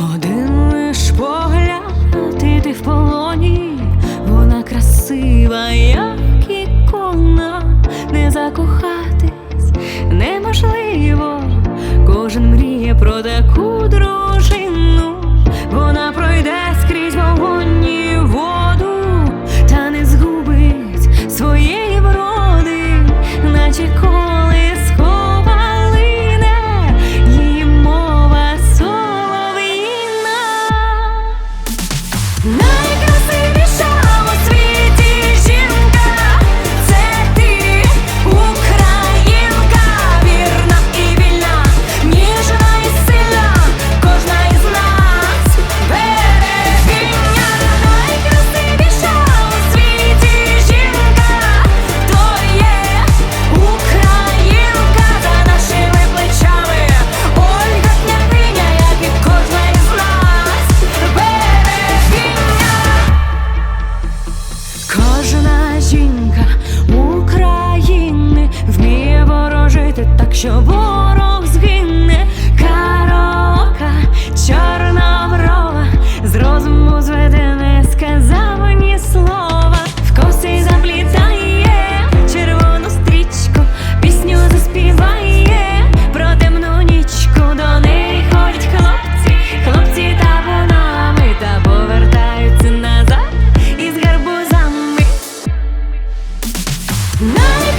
Один лиш погляд, і ти в полоні, вона красива, як ікона, не закохатись неможливо, кожен мріє про таку дружину. Жінка України вміє ворожити так, що night.